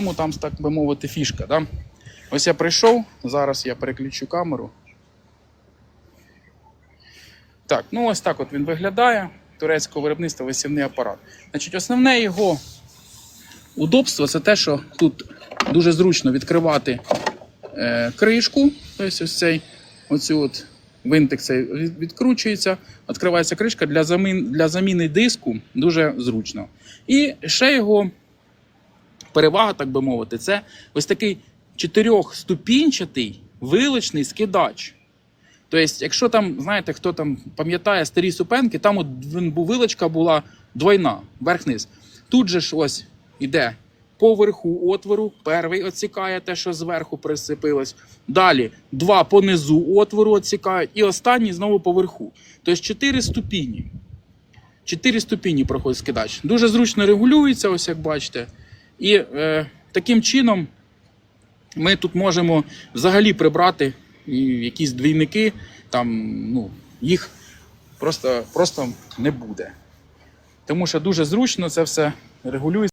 Тому там, так би мовити, фішка. Да? Ось я прийшов, зараз я переключу камеру. Так, ну ось так от він виглядає. Турецького виробництва висівний апарат. Значить, основне його удобство це те, що тут дуже зручно відкривати е, кришку. Тобто ось цей оцю от винтик цей відкручується, відкривається кришка для замін, для заміни диску дуже зручно. І ще його перевага, так би мовити, це ось такий чотирьохступінчатий вилочний скидач. Тобто, якщо там, знаєте, хто там пам'ятає старі супенки, там от вилочка була двойна, верх-низ. Тут же ж ось іде по верху отвору, перший відсікає те, що зверху присипилось. Далі два по низу отвору відсікають, і останній знову по верху. Тобто чотири ступіні. Чотири ступіні проходить скидач. Дуже зручно регулюється, ось як бачите. І е, таким чином ми тут можемо взагалі прибрати якісь двійники, там, ну, їх просто, просто не буде. Тому що дуже зручно це все регулюється.